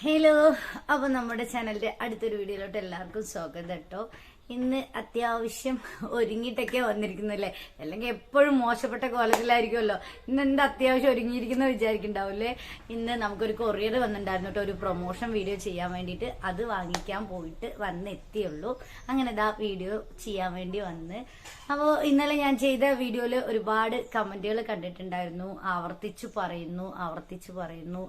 Hello അപ്പോൾ നമ്മുടെ ചാനലിന്റെ അടുത്തൊരു വീഡിയോയിലോട്ട് എല്ലാവർക്കും സ്വാഗതം കേട്ടോ ഇന്ന് അത്യാവശ്യം ഒരുങ്ങിയിട്ടൊക്കെ വന്നിരിക്കുന്നല്ലേ? അല്ലെങ്കിൽ എപ്പോഴും മോശപ്പെട്ട കോലത്തിലായിരിക്കുമല്ലോ. ഇന്ന് എന്താ അത്യാവശ്യം ഒരുങ്ങിയിരിക്കുന്ന വിചാരിക്കുന്നുണ്ടാവില്ലേ? ഇന്ന് നമുക്കൊരു കൊറിയർ വന്നിട്ടുണ്ടായിരുന്നു കേട്ടോ. ഒരു പ്രൊമോഷൻ വീഡിയോ ചെയ്യാൻ വേണ്ടിയിട്ട് അത് വാങ്ങിക്കാൻ പോയിട്ട് വന്നെത്തിയുള്ളൂ. അങ്ങനെ ഇതാ വീഡിയോ ചെയ്യാൻ വേണ്ടി വന്ന്. അപ്പോൾ ഇന്നലെ ഞാൻ ചെയ്ത വീഡിയോയിൽ ഒരുപാട് കമന്റുകൾ കണ്ടിട്ടുണ്ടായിരുന്നു. ആവർത്തിച്ചു പറയുന്നു ആവർത്തിച്ചു പറയുന്നു.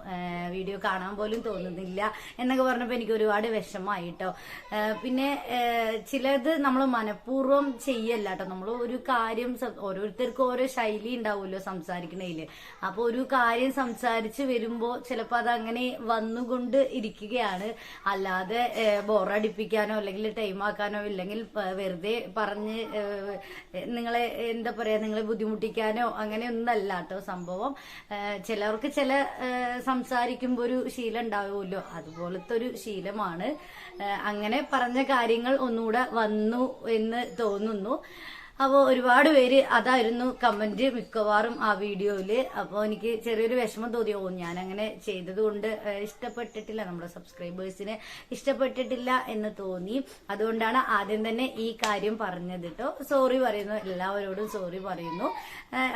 വീഡിയോ കാണാൻ പോലും തോന്നുന്നില്ല എന്നൊക്കെ പറഞ്ഞപ്പോൾ എനിക്ക് ഒരുപാട് വിഷമമായി കേട്ടോ. പിന്നെ ഏഹ് ചിലത് നമ്മൾ മനഃപൂർവം ചെയ്യല്ല കേട്ടോ നമ്മൾ ഒരു കാര്യം ഓരോരുത്തർക്കും ഓരോ ശൈലി ഉണ്ടാവുമല്ലോ സംസാരിക്കണേൽ. അപ്പൊ ഒരു കാര്യം സംസാരിച്ച് വരുമ്പോ ചിലപ്പോൾ അത് അങ്ങനെ വന്നുകൊണ്ട് ഇരിക്കുകയാണ്. അല്ലാതെ ബോറടിപ്പിക്കാനോ അല്ലെങ്കിൽ ടൈം ആക്കാനോ ഇല്ലെങ്കിൽ വെറുതെ പറഞ്ഞ് നിങ്ങളെ എന്താ പറയാ നിങ്ങളെ ബുദ്ധിമുട്ടിക്കാനോ അങ്ങനെ ഒന്നല്ല കേട്ടോ സംഭവം ചിലവർക്ക് ചില സംസാരിക്കുമ്പോ സംസാരിക്കുമ്പോൾ ഒരു ശീലം ഉണ്ടാവുമല്ലോ. അതുപോലത്തെ ഒരു ശീലമാണ്. അങ്ങനെ പറഞ്ഞ കാര്യങ്ങൾ ഒന്നുകൂടെ വന്നു എന്ന് തോന്നുന്നു. അപ്പോൾ ഒരുപാട് പേര് അതായിരുന്നു കമന്റ് മിക്കവാറും ആ വീഡിയോയിൽ. അപ്പോൾ എനിക്ക് ചെറിയൊരു വിഷമം തോന്നി ഓ ഞാൻ അങ്ങനെ ചെയ്തതുകൊണ്ട് ഇഷ്ടപ്പെട്ടിട്ടില്ല നമ്മുടെ സബ്സ്ക്രൈബേഴ്സിന്. ഇഷ്ടപ്പെട്ടിട്ടില്ല എന്ന് തോന്നി. അതുകൊണ്ടാണ് ആദ്യം തന്നെ ഈ കാര്യം പറഞ്ഞത് കേട്ടോ സോറി പറയുന്നു. എല്ലാവരോടും സോറി പറയുന്നു.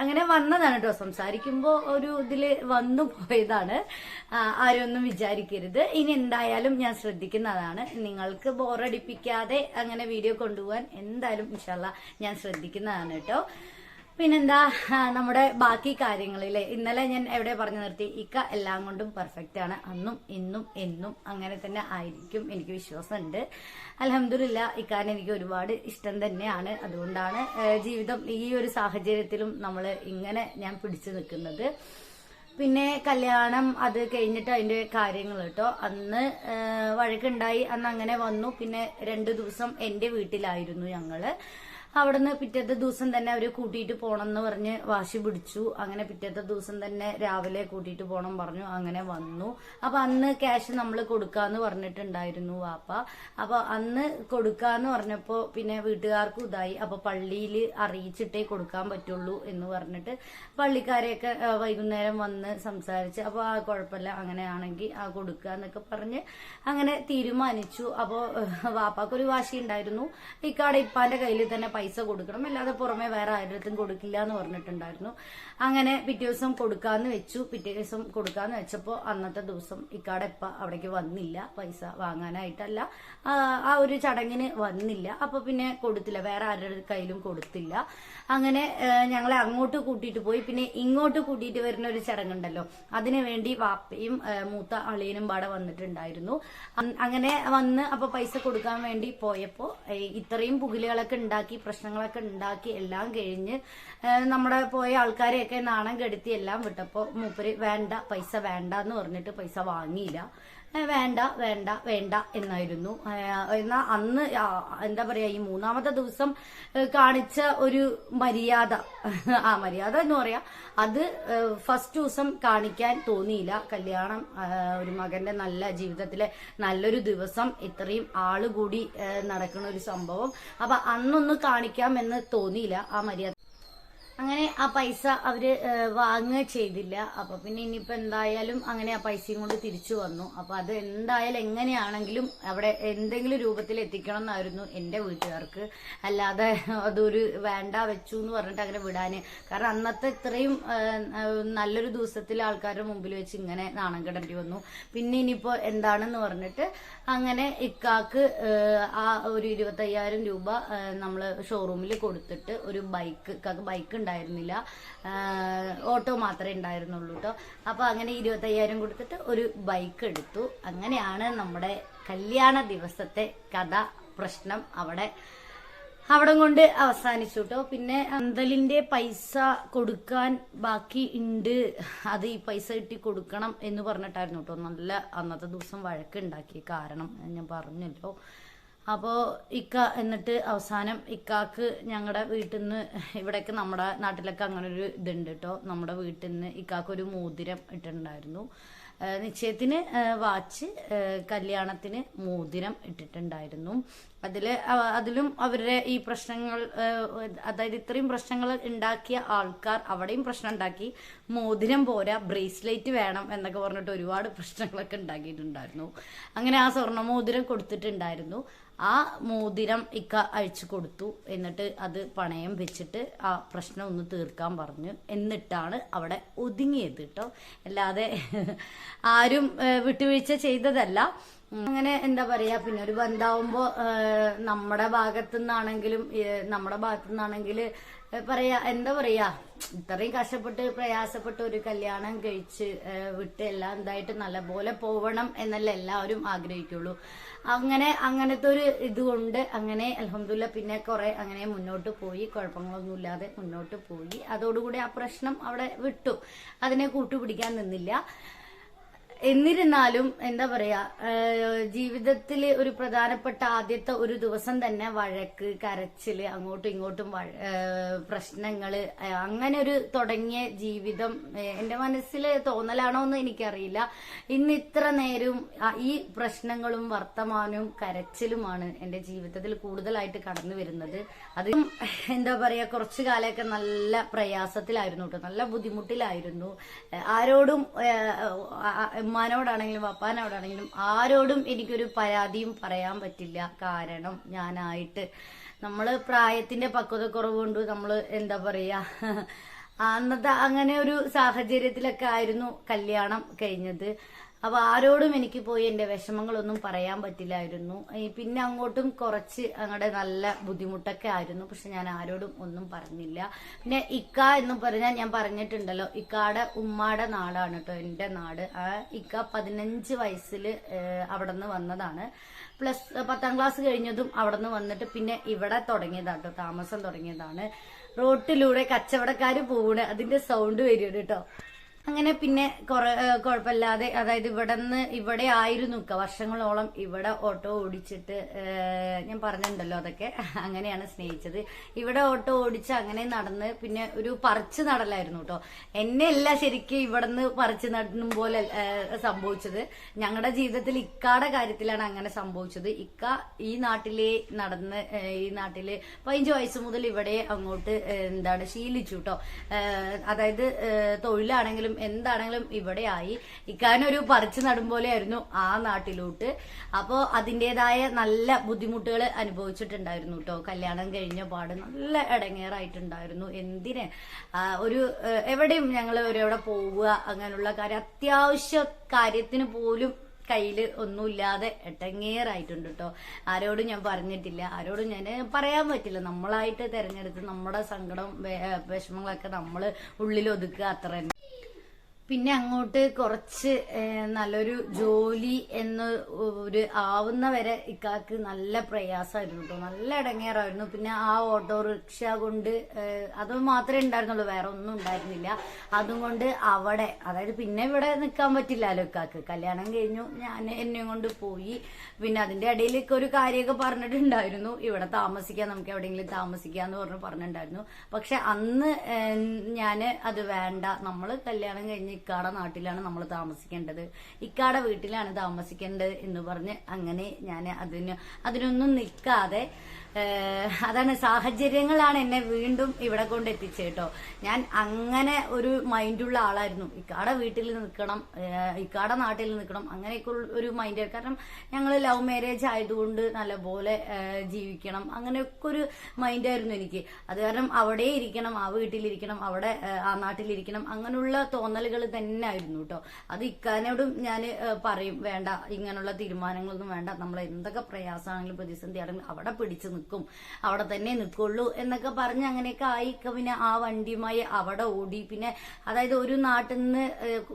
അങ്ങനെ വന്നതാണ് കേട്ടോ സംസാരിക്കുമ്പോൾ ഒരു ഇതിൽ വന്നു പോയതാണ്. ആരൊന്നും വിചാരിക്കരുത്. ഇനി എന്തായാലും ഞാൻ ശ്രദ്ധിക്കുന്നതാണ്. നിങ്ങൾക്ക് ബോറടിപ്പിക്കാതെ അങ്ങനെ വീഡിയോ കൊണ്ടുപോകാൻ എന്തായാലും ഇൻഷാല്ല ഞാൻ ശ്രദ്ധിക്കുന്നതാണ് കേട്ടോ. പിന്നെന്താ നമ്മുടെ ബാക്കി കാര്യങ്ങളിലെ ഇന്നലെ ഞാൻ എവിടെ പറഞ്ഞു നിർത്തി? ഇക്ക എല്ലാം കൊണ്ടും പെർഫെക്റ്റ് ആണ്. അന്നും ഇന്നും എന്നും അങ്ങനെ തന്നെ ആയിരിക്കും എനിക്ക് വിശ്വാസമുണ്ട്. അലഹമില്ല ഇക്കാൻ എനിക്ക് ഒരുപാട് ഇഷ്ടം തന്നെയാണ്. അതുകൊണ്ടാണ് ജീവിതം ഈ ഒരു സാഹചര്യത്തിലും നമ്മൾ ഇങ്ങനെ ഞാൻ പിടിച്ചു നിൽക്കുന്നത്. പിന്നെ കല്യാണം അത് കഴിഞ്ഞിട്ട് അതിന്റെ കാര്യങ്ങൾ കേട്ടോ. അന്ന് വഴക്കുണ്ടായി അന്ന് അങ്ങനെ വന്നു. പിന്നെ രണ്ടു ദിവസം എന്റെ വീട്ടിലായിരുന്നു ഞങ്ങൾ. അവിടുന്ന് പിറ്റത്തെ ദിവസം തന്നെ അവർ കൂട്ടിയിട്ട് പോണം എന്ന് പറഞ്ഞ് വാശി പിടിച്ചു. അങ്ങനെ പിറ്റത്തെ ദിവസം തന്നെ രാവിലെ കൂട്ടിയിട്ട് പോകണം പറഞ്ഞു. അങ്ങനെ വന്നു. അപ്പൊ അന്ന് ക്യാഷ് നമ്മൾ കൊടുക്കാന്ന് പറഞ്ഞിട്ടുണ്ടായിരുന്നു വാപ്പ. അപ്പൊ അന്ന് കൊടുക്കാന്ന് പറഞ്ഞപ്പോ പിന്നെ വീട്ടുകാർക്കും ഇതായി. അപ്പൊ പള്ളിയിൽ അറിയിച്ചിട്ടേ കൊടുക്കാൻ പറ്റുള്ളൂ എന്ന് പറഞ്ഞിട്ട് പള്ളിക്കാരെയൊക്കെ വൈകുന്നേരം വന്ന് സംസാരിച്ച് അപ്പൊ ആ കുഴപ്പമില്ല അങ്ങനെയാണെങ്കിൽ ആ കൊടുക്കുക എന്നൊക്കെ പറഞ്ഞ് അങ്ങനെ തീരുമാനിച്ചു. അപ്പോ വാപ്പാക്കൊരു വാശി ഉണ്ടായിരുന്നു. ഇക്കാടെ ഇപ്പാന്റെ കയ്യിൽ തന്നെ കൊടുക്കണം. അല്ലാതെ പുറമെ വേറെ ആരുടെ കൊടുക്കില്ല എന്ന് പറഞ്ഞിട്ടുണ്ടായിരുന്നു. അങ്ങനെ പിറ്റേ ദിവസം കൊടുക്കാന്ന് വെച്ചു. പിറ്റേ ദിവസം കൊടുക്കാന്ന് വെച്ചപ്പോ അന്നത്തെ ദിവസം ഇക്കാടെ ഇപ്പ അവിടേക്ക് വന്നില്ല. പൈസ വാങ്ങാനായിട്ടല്ല. ആ, ഒരു ചടങ്ങിന് വന്നില്ല. അപ്പൊ പിന്നെ കൊടുത്തില്ല. വേറെ ആരുടെ കയ്യിലും കൊടുത്തില്ല. അങ്ങനെ ഞങ്ങളെ അങ്ങോട്ട് കൂട്ടിയിട്ട് പോയി. പിന്നെ ഇങ്ങോട്ട് കൂട്ടിയിട്ട് വരുന്ന ഒരു ചടങ്ങുണ്ടല്ലോ. അതിനു വേണ്ടി വാപ്പയും മൂത്ത അളിയനും പാടെ വന്നിട്ടുണ്ടായിരുന്നു. അങ്ങനെ വന്ന് അപ്പൊ പൈസ കൊടുക്കാൻ വേണ്ടി പോയപ്പോ ഇത്രയും പുകിലുകളൊക്കെ ഉണ്ടാക്കി പ്രശ്നങ്ങളൊക്കെ ഉണ്ടാക്കി എല്ലാം കഴിഞ്ഞ് നമ്മുടെ പോയ ആൾക്കാരെയൊക്കെ നാണം കെടുത്തി എല്ലാം വിട്ടപ്പോ മൂപ്പര് വേണ്ട പൈസ വേണ്ട എന്ന് പറഞ്ഞിട്ട് പൈസ വാങ്ങിയില്ല. വേണ്ട വേണ്ട വേണ്ട എന്നായിരുന്നു. എന്നാൽ എന്നാ അന്ന് എന്താ പറയാ ഈ മൂന്നാമത്തെ ദിവസം കാണിച്ച ഒരു മര്യാദ ആ മര്യാദ എന്ന് പറയാ അത് ഫസ്റ്റ് ദിവസം കാണിക്കാൻ തോന്നിയില്ല. കല്യാണം ഒരു മകന്റെ നല്ല ജീവിതത്തിലെ നല്ലൊരു ദിവസം ഇത്രയും ആൾ കൂടി നടക്കുന്ന ഒരു സംഭവം. അപ്പൊ അന്നൊന്ന് കാണിക്കാം എന്ന് തോന്നിയില്ല ആ മര്യാദ അങ്ങനെ ആ പൈസ അവർ വാങ്ങുക ചെയ്തില്ല. അപ്പൊ പിന്നെ ഇനിയിപ്പോ എന്തായാലും അങ്ങനെ ആ പൈസയും കൊണ്ട് തിരിച്ചു വന്നു. അപ്പൊ അത് എന്തായാലും എങ്ങനെയാണെങ്കിലും അവിടെ എന്തെങ്കിലും രൂപത്തിൽ എത്തിക്കണം എന്നായിരുന്നു എന്റെ വീട്ടുകാർക്ക്. അല്ലാതെ അതൊരു വേണ്ട വെച്ചു എന്ന് പറഞ്ഞിട്ട് അങ്ങനെ വിടാന്. കാരണം അന്നത്തെ ഇത്രയും നല്ലൊരു ദിവസത്തിൽ ആൾക്കാരുടെ മുമ്പിൽ വെച്ച് ഇങ്ങനെ നാണം കിടണ്ടി വന്നു. പിന്നെ ഇനിയിപ്പോ എന്താണെന്ന് പറഞ്ഞിട്ട് അങ്ങനെ ഇക്കാക്ക് ആ ഒരു ഇരുപത്തയ്യായിരം രൂപ നമ്മൾ ഷോറൂമിൽ കൊടുത്തിട്ട് ഒരു ബൈക്ക് ഇക്കാക്ക് ബൈക്ക് ഉണ്ടായിരുന്നില്ല. ഓട്ടോ മാത്രമേ ഉണ്ടായിരുന്നുള്ളൂ കേട്ടോ അപ്പോൾ അങ്ങനെ ഇരുപത്തയ്യായിരം കൊടുത്തിട്ട് ഒരു ബൈക്ക് എടുത്തു. അങ്ങനെയാണ് നമ്മുടെ കല്യാണ ദിവസത്തെ കഥ പ്രശ്നം അവിടെ അവിടെ കൊണ്ട് അവസാനിച്ചു കേട്ടോ പിന്നെ അന്തലിന്റെ പൈസ കൊടുക്കാൻ ബാക്കി ഉണ്ട്. അത് ഈ പൈസ കിട്ടി കൊടുക്കണം എന്ന് പറഞ്ഞിട്ടായിരുന്നു കേട്ടോ നല്ല അന്നത്തെ ദിവസം വഴക്കുണ്ടാക്കി കാരണം ഞാൻ പറഞ്ഞല്ലോ. അപ്പോ ഇക്ക എന്നിട്ട് അവസാനം ഇക്കാക്ക് ഞങ്ങളുടെ വീട്ടിൽ നിന്ന് ഇവിടേക്ക് നമ്മുടെ നാട്ടിലൊക്കെ അങ്ങനെ ഒരു ഇതുണ്ട് കേട്ടോ നമ്മുടെ വീട്ടിൽ നിന്ന് ഇക്കാക്ക് ഒരു മോതിരം ഇട്ടിട്ടുണ്ടായിരുന്നു. നിശ്ചയത്തിന് വാച്ച് കല്യാണത്തിന് മോതിരം ഇട്ടിട്ടുണ്ടായിരുന്നു. അതിൽ അതിലും അവരുടെ ഈ പ്രശ്നങ്ങൾ അതായത് ഇത്രയും പ്രശ്നങ്ങൾ ഉണ്ടാക്കിയ ആൾക്കാർ അവിടെയും പ്രശ്നം ഉണ്ടാക്കി. മോതിരം പോരാ ബ്രേസ്ലെറ്റ് വേണം എന്നൊക്കെ പറഞ്ഞിട്ട് ഒരുപാട് പ്രശ്നങ്ങളൊക്കെ ഉണ്ടാക്കിയിട്ടുണ്ടായിരുന്നു. അങ്ങനെ ആ സ്വർണ മോതിരം കൊടുത്തിട്ടുണ്ടായിരുന്നു. ആ മോതിരം ഇക്ക അഴിച്ചു കൊടുത്തു. എന്നിട്ട് അത് പണയം വെച്ചിട്ട് ആ പ്രശ്നം ഒന്ന് തീർക്കാൻ പറഞ്ഞു. എന്നിട്ടാണ് അവിടെ ഒതുങ്ങിയത് കേട്ടോ അല്ലാതെ ആരും വിട്ടുവീഴ്ച ചെയ്തതല്ല. അങ്ങനെ എന്താ പറയാ പിന്നെ ഒരു ബന്ധാവുമ്പോ നമ്മുടെ ഭാഗത്തു നിന്നാണെങ്കിലും നമ്മുടെ ഭാഗത്തു നിന്നാണെങ്കിൽ പറയാ എന്താ പറയാ? ഇത്രയും കഷ്ടപ്പെട്ട് പ്രയാസപ്പെട്ട് ഒരു കല്യാണം കഴിച്ച് വിട്ട് എല്ലാം എന്തായിട്ട് നല്ലപോലെ പോവണം എന്നല്ല എല്ലാവരും ആഗ്രഹിക്കുള്ളൂ. അങ്ങനെ അങ്ങനത്തെ ഒരു ഇതുകൊണ്ട് അങ്ങനെ അലഹമില്ല പിന്നെ കുറെ അങ്ങനെ മുന്നോട്ട് പോയി കുഴപ്പങ്ങളൊന്നുമില്ലാതെ മുന്നോട്ട് പോയി. അതോടുകൂടി ആ പ്രശ്നം അവിടെ വിട്ടു. അതിനെ കൂട്ടുപിടിക്കാൻ നിന്നില്ല. എന്നിരുന്നാലും എന്താ പറയാ ജീവിതത്തിൽ ഒരു പ്രധാനപ്പെട്ട ആദ്യത്തെ ഒരു ദിവസം തന്നെ വഴക്ക് കരച്ചിൽ അങ്ങോട്ടും ഇങ്ങോട്ടും പ്രശ്നങ്ങൾ അങ്ങനെ ഒരു തുടങ്ങിയ ജീവിതം എന്റെ മനസ്സിൽ തോന്നലാണോ എന്ന് എനിക്കറിയില്ല. ഇന്ന് ഇത്ര നേരം ഈ പ്രശ്നങ്ങളും വർത്തമാനവും കരച്ചിലുമാണ് എന്റെ ജീവിതത്തിൽ കൂടുതലായിട്ട് കടന്നു വരുന്നത്. അത് എന്താ പറയാ കുറച്ചു കാലമൊക്കെ നല്ല പ്രയാസത്തിലായിരുന്നു കേട്ടോ. നല്ല ബുദ്ധിമുട്ടിലായിരുന്നു. ആരോടും ഉമ്മാനോടാണെങ്കിലും പപ്പാനോടാണെങ്കിലും ആരോടും എനിക്കൊരു പരാതിയും പറയാൻ പറ്റില്ല. കാരണം ഞാനായിട്ട് നമ്മൾ പ്രായത്തിന്റെ പക്വത കുറവുകൊണ്ട് നമ്മൾ എന്താ പറയാ അന്നത്തെ അങ്ങനെ ഒരു സാഹചര്യത്തിലൊക്കെ ആയിരുന്നു കല്യാണം കഴിഞ്ഞത്. അപ്പൊ ആരോടും എനിക്ക് പോയി എന്റെ വിഷമങ്ങളൊന്നും പറയാൻ പറ്റില്ലായിരുന്നു. പിന്നെ അങ്ങോട്ടും കുറച്ച് അങ്ങടെ നല്ല ബുദ്ധിമുട്ടൊക്കെ ആയിരുന്നു. പക്ഷെ ഞാൻ ആരോടും ഒന്നും പറഞ്ഞില്ല. പിന്നെ ഇക്ക എന്ന് പറഞ്ഞാൽ ഞാൻ പറഞ്ഞിട്ടുണ്ടല്ലോ ഇക്കാടെ ഉമ്മാടെ നാടാണ് കേട്ടോ എന്റെ നാട്. ആ ഇക്ക പതിനഞ്ച് വയസ്സിൽ അവിടെ നിന്ന് വന്നതാണ്. പ്ലസ് പത്താം ക്ലാസ് കഴിഞ്ഞതും അവിടെ നിന്ന് വന്നിട്ട് പിന്നെ ഇവിടെ തുടങ്ങിയതാണ് കേട്ടോ താമസം തുടങ്ങിയതാണ്. റോട്ടിലൂടെ കച്ചവടക്കാർ പോവുകയാണ് അതിന്റെ സൗണ്ട് വരും കേട്ടോ അങ്ങനെ പിന്നെ കുറെ കുഴപ്പമില്ലാതെ അതായത് ഇവിടെ നിന്ന് ഇവിടെ ആയിരുന്നു വർഷങ്ങളോളം ഇവിടെ ഓട്ടോ ഓടിച്ചിട്ട് ഞാൻ പറഞ്ഞിട്ടുണ്ടല്ലോ അതൊക്കെ. അങ്ങനെയാണ് സ്നേഹിച്ചത്. ഇവിടെ ഓട്ടോ ഓടിച്ച് അങ്ങനെ നടന്ന് പിന്നെ ഒരു പറിച്ചു നടലായിരുന്നു കേട്ടോ എന്നെ അല്ല ശരിക്കും ഇവിടെ നിന്ന് പറിച്ചു നടന്നും പോലെ സംഭവിച്ചത്. ഞങ്ങളുടെ ജീവിതത്തിൽ ഇക്കാടെ കാര്യത്തിലാണ് അങ്ങനെ സംഭവിച്ചത്. ഇക്ക ഈ നാട്ടിലെ നടന്ന് ഈ നാട്ടിൽ പതിനഞ്ച് വയസ്സ് മുതൽ ഇവിടെ അങ്ങോട്ട് എന്താണ് ശീലിച്ചു കേട്ടോ അതായത് ഏഹ് തൊഴിലാണെങ്കിലും എന്താണെങ്കിലും ഇവിടെ ആയി ഇക്കാനൊരു പറിച്ചു നടും പോലെയായിരുന്നു ആ നാട്ടിലോട്ട്. അപ്പോ അതിന്റെതായ നല്ല ബുദ്ധിമുട്ടുകൾ അനുഭവിച്ചിട്ടുണ്ടായിരുന്നു കേട്ടോ കല്യാണം കഴിഞ്ഞ പാട് നല്ല ഇടങ്ങേറായിട്ടുണ്ടായിരുന്നു എന്തിന്? ഒരു എവിടെയും ഞങ്ങൾ ഒരെവിടെ പോവുക അങ്ങനെയുള്ള കാര്യം അത്യാവശ്യ കാര്യത്തിന് പോലും കയ്യിൽ ഒന്നുമില്ലാതെ എട്ടങ്ങേറായിട്ടുണ്ട് കേട്ടോ ആരോടും ഞാൻ പറഞ്ഞിട്ടില്ല. ആരോടും ഞാൻ പറയാൻ പറ്റില്ല. നമ്മളായിട്ട് തിരഞ്ഞെടുത്ത് നമ്മുടെ സങ്കടം വിഷമങ്ങളൊക്കെ നമ്മൾ ഉള്ളിൽ ഒതുക്കുക അത്ര തന്നെ. പിന്നെ അങ്ങോട്ട് കുറച്ച് നല്ലൊരു ജോലി എന്ന് ഒരു ആവുന്ന വരെ ഇക്കാക്ക് നല്ല പ്രയാസമായിരുന്നു കേട്ടോ നല്ല ഇടങ്ങേറായിരുന്നു. പിന്നെ ആ ഓട്ടോറിക്ഷ കൊണ്ട് അത് മാത്രമേ ഉണ്ടായിരുന്നുള്ളൂ. വേറെ ഒന്നും ഉണ്ടായിരുന്നില്ല. അതും കൊണ്ട് അവിടെ അതായത് പിന്നെ ഇവിടെ നിൽക്കാൻ പറ്റില്ലല്ലോ ഇക്കാക്ക്. കല്യാണം കഴിഞ്ഞു ഞാൻ എന്നെയും കൊണ്ട് പോയി. പിന്നെ അതിന്റെ ഇടയിലേക്ക് ഒരു കാര്യമൊക്കെ പറഞ്ഞിട്ടുണ്ടായിരുന്നു. ഇവിടെ താമസിക്കാം നമുക്ക് എവിടെയെങ്കിലും താമസിക്കാന്ന് പറഞ്ഞു പറഞ്ഞിട്ടുണ്ടായിരുന്നു. പക്ഷെ അന്ന് ഞാൻ അത് വേണ്ട. നമ്മൾ കല്യാണം കഴിഞ്ഞ് ഇക്കാടെ നാട്ടിലാണ് നമ്മൾ താമസിക്കേണ്ടത്. ഇക്കാടെ വീട്ടിലാണ് താമസിക്കേണ്ടത് എന്ന് പറഞ്ഞ് അങ്ങനെ ഞാൻ അതിന് അതിനൊന്നും നിൽക്കാതെ അതാണ് സാഹചര്യങ്ങളാണ് എന്നെ വീണ്ടും ഇവിടെ കൊണ്ട് കേട്ടോ ഞാൻ അങ്ങനെ ഒരു മൈൻഡുള്ള ആളായിരുന്നു. ഇക്കാടെ വീട്ടിൽ നിൽക്കണം ഇക്കാടെ നാട്ടിൽ നിൽക്കണം അങ്ങനെയൊക്കെ ഒരു മൈൻഡ് കാരണം ഞങ്ങൾ ലവ് മാരേജ് ആയതുകൊണ്ട് നല്ലപോലെ പോലെ ജീവിക്കണം അങ്ങനെയൊക്കെ ഒരു മൈൻഡായിരുന്നു എനിക്ക്. അത് കാരണം അവിടെ ഇരിക്കണം ആ വീട്ടിലിരിക്കണം അവിടെ ആ നാട്ടിലിരിക്കണം അങ്ങനെയുള്ള തോന്നലുകൾ തന്നെ ആയിരുന്നു കേട്ടോ. അത് ഇക്കാനോടും ഞാൻ പറയും വേണ്ട ഇങ്ങനെയുള്ള തീരുമാനങ്ങളൊന്നും വേണ്ട. നമ്മൾ എന്തൊക്കെ പ്രയാസമാണെങ്കിലും പ്രതിസന്ധി ആണെങ്കിലും അവിടെ പിടിച്ചു അവിടെ തന്നെ നിൽക്കുള്ളൂ എന്നൊക്കെ പറഞ്ഞ് അങ്ങനെയൊക്കെ ആയി. പിന്നെ ആ വണ്ടിയുമായി അവിടെ ഓടി. പിന്നെ അതായത് ഒരു നാട്ടിൽ നിന്ന്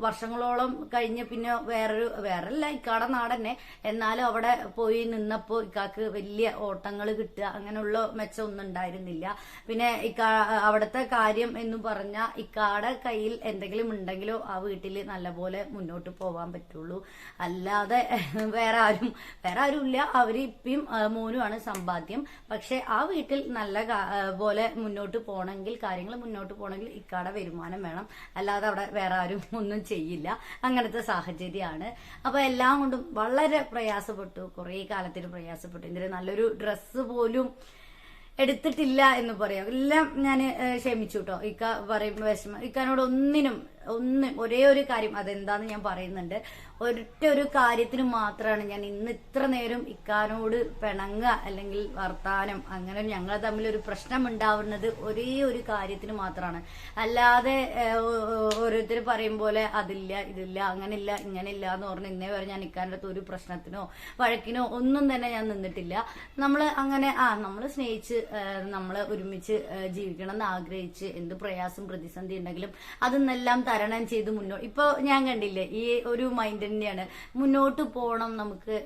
വർഷങ്ങളോളം കഴിഞ്ഞ് പിന്നെ വേറൊരു വേറല്ല ഇക്കാടെ നാടന്നെ. എന്നാലും അവിടെ പോയി നിന്നപ്പോൾ ഇക്കാക്ക് വലിയ ഓട്ടങ്ങൾ കിട്ടുക അങ്ങനെയുള്ള മെച്ചം ഒന്നും ഉണ്ടായിരുന്നില്ല. പിന്നെ ഇക്കാ അവിടുത്തെ കാര്യം എന്ന് പറഞ്ഞാൽ ഇക്കാടെ കയ്യിൽ എന്തെങ്കിലും ഉണ്ടെങ്കിലോ ആ വീട്ടിൽ നല്ലപോലെ മുന്നോട്ട് പോവാൻ പറ്റുള്ളൂ. അല്ലാതെ വേറെ ആരും വേറെ ആരും ഇല്ല അവരിപ്പം മോനുമാണ് സമ്പാദ്യം. പക്ഷെ ആ വീട്ടിൽ നല്ല പോലെ മുന്നോട്ട് പോകണമെങ്കിൽ കാര്യങ്ങൾ മുന്നോട്ട് പോകണമെങ്കിൽ ഇക്കാടെ വരുമാനം വേണം. അല്ലാതെ അവിടെ വേറെ ആരും ഒന്നും ചെയ്യില്ല. അങ്ങനത്തെ സാഹചര്യമാണ്. അപ്പൊ എല്ലാം കൊണ്ടും വളരെ പ്രയാസപ്പെട്ടു. കുറേ കാലത്തിന് പ്രയാസപ്പെട്ടു. ഇതിന് നല്ലൊരു ഡ്രസ്സ് പോലും എടുത്തിട്ടില്ല എന്ന് പറയാം. എല്ലാം ഞാൻ ക്ഷമിച്ചു കേട്ടോ ഇക്ക പറയുമ്പോൾ വിഷമം. ഇക്കാനോട് ഒന്നിനും ഒന്നും ഒരേ ഒരു കാര്യം അതെന്താന്ന് ഞാൻ പറയുന്നുണ്ട്. ഒരൊറ്റ ഒരു കാര്യത്തിന് മാത്രമാണ് ഞാൻ ഇന്ന് ഇത്ര നേരം ഇക്കാനോട് പിണങ്ങുക അല്ലെങ്കിൽ വർത്താനം അങ്ങനെ ഞങ്ങൾ തമ്മിൽ ഒരു പ്രശ്നം ഉണ്ടാവുന്നത് ഒരേ ഒരു കാര്യത്തിന് മാത്രമാണ് അല്ലാതെ ഓരോരുത്തർ പറയും പോലെ അതില്ല ഇതില്ല ഇങ്ങനെ ഇല്ല എന്ന് പറഞ്ഞ് ഇന്നേ വരെ ഞാൻ ഇക്കാന്റെ അടുത്ത് ഒരു പ്രശ്നത്തിനോ വഴക്കിനോ ഒന്നും തന്നെ ഞാൻ നിന്നിട്ടില്ല. നമ്മൾ അങ്ങനെ ആ നമ്മൾ സ്നേഹിച്ച് നമ്മൾ ഒരുമിച്ച് ജീവിക്കണം എന്ന് ആഗ്രഹിച്ച് എന്ത് പ്രയാസം പ്രതിസന്ധി ഉണ്ടെങ്കിലും അതെന്നെല്ലാം തരണം ചെയ്ത് മുന്നോട്ട് ഇപ്പൊ ഞാൻ കണ്ടില്ലേ ഈ ഒരു മൈൻഡ് തന്നെയാണ്. മുന്നോട്ട് പോകണം നമുക്ക്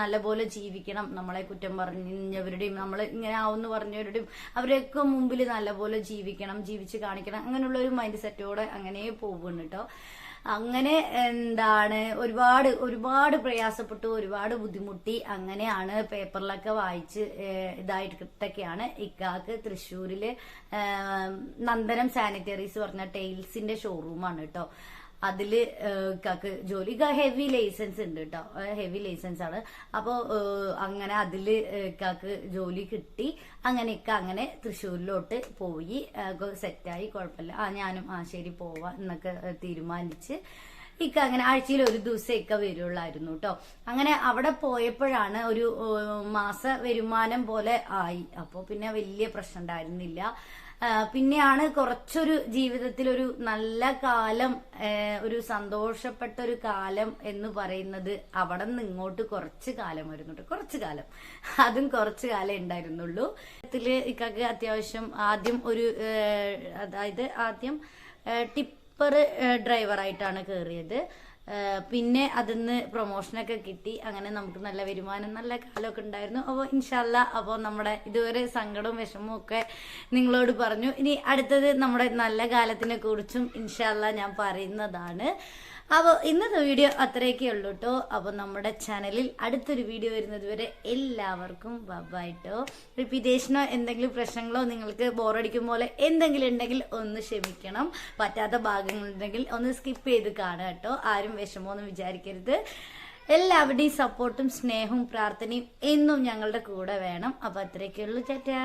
നല്ലപോലെ ജീവിക്കണം നമ്മളെ കുറ്റം പറഞ്ഞവരുടെയും നമ്മൾ ഇങ്ങനെ ആവുമെന്ന് പറഞ്ഞവരുടെയും അവരെയൊക്കെ മുമ്പിൽ നല്ലപോലെ ജീവിക്കണം ജീവിച്ച് കാണിക്കണം അങ്ങനെയുള്ള ഒരു മൈൻഡ് സെറ്റോടെ അങ്ങനെ പോകുന്നു കേട്ടോ അങ്ങനെ എന്താണ് ഒരുപാട് ഒരുപാട് പ്രയാസപ്പെട്ടു ഒരുപാട് ബുദ്ധിമുട്ടി അങ്ങനെയാണ് പേപ്പറിലൊക്കെ വായിച്ച് ഇതായിട്ടൊക്കെയാണ് ഇക്കാക്ക് തൃശ്ശൂരിൽ നന്ദനം സാനിറ്ററീസ് പറഞ്ഞ ടെയിൽസിന്റെ ഷോറൂമാണ് കേട്ടോ. അതിൽ ഇക്കാക്ക് ജോലി. ഹെവി ലൈസൻസ് ഉണ്ട് കേട്ടോ ഹെവി ലൈസൻസ് ആണ്. അപ്പോൾ അങ്ങനെ അതിൽ ഇക്കാക്ക് ജോലി കിട്ടി. അങ്ങനെ ഇക്ക അങ്ങനെ തൃശ്ശൂരിലോട്ട് പോയി. സെറ്റായി. കുഴപ്പമില്ല. ആ ഞാനും ആ ശരി പോവാ എന്നൊക്കെ തീരുമാനിച്ച് ഇക്ക അങ്ങനെ ആഴ്ചയിൽ ഒരു ദിവസം ഇക്ക വരുള്ളായിരുന്നു കേട്ടോ അങ്ങനെ അവിടെ പോയപ്പോഴാണ് ഒരു മാസ വരുമാനം പോലെ ആയി. അപ്പോൾ പിന്നെ വലിയ പ്രശ്നം ഉണ്ടായിരുന്നില്ല. പിന്നെയാണ് കുറച്ചൊരു ജീവിതത്തിൽ ഒരു നല്ല കാലം ഒരു സന്തോഷപ്പെട്ട ഒരു കാലം എന്ന് പറയുന്നത് അവിടെ നിന്ന് ഇങ്ങോട്ട് കുറച്ച് കാലം വരുന്നുണ്ട്. കുറച്ച് കാലം. അതും കുറച്ച് കാലം ഉണ്ടായിരുന്നുള്ളൂ. ഇതിൽ ഇക്കാക്ക് അത്യാവശ്യം ആദ്യം ഒരു അതായത് ആദ്യം ടിപ്പർ ഡ്രൈവറായിട്ടാണ് കയറിയത്. പിന്നെ അതിന്ന് പ്രൊമോഷനൊക്കെ കിട്ടി. അങ്ങനെ നമുക്ക് നല്ല വരുമാനം നല്ല കാലമൊക്കെ ഉണ്ടായിരുന്നു. അപ്പോൾ ഇൻഷാല്ല അപ്പോൾ നമ്മുടെ ഇതുവരെ സങ്കടവും വിഷമവും ഒക്കെ നിങ്ങളോട് പറഞ്ഞു. ഇനി അടുത്തത് നമ്മുടെ നല്ല കാലത്തിനെ കുറിച്ചും ഇൻഷാല്ല ഞാൻ പറയുന്നതാണ്. അപ്പോൾ ഇന്നത്തെ വീഡിയോ അത്രയൊക്കെ ഉള്ളൂ കേട്ടോ അപ്പോൾ നമ്മുടെ ചാനലിൽ അടുത്തൊരു വീഡിയോ വരുന്നത് വരെ എല്ലാവർക്കും ബബായിട്ടോ റിപ്പീറ്റേഷനോ എന്തെങ്കിലും പ്രശ്നങ്ങളോ നിങ്ങൾക്ക് ബോറടിക്കും പോലെ എന്തെങ്കിലും ഉണ്ടെങ്കിൽ ഒന്ന് ക്ഷമിക്കണം. പറ്റാത്ത ഭാഗങ്ങളുണ്ടെങ്കിൽ ഒന്ന് സ്കിപ്പ് ചെയ്ത് കാണുക കേട്ടോ ആരും വിഷമമൊന്നും വിചാരിക്കരുത്. എല്ലാവരുടെയും സപ്പോർട്ടും സ്നേഹവും പ്രാർത്ഥനയും എന്നും ഞങ്ങളുടെ കൂടെ വേണം. അപ്പോൾ അത്രയൊക്കെ ഉള്ളൂ ചേട്ടാ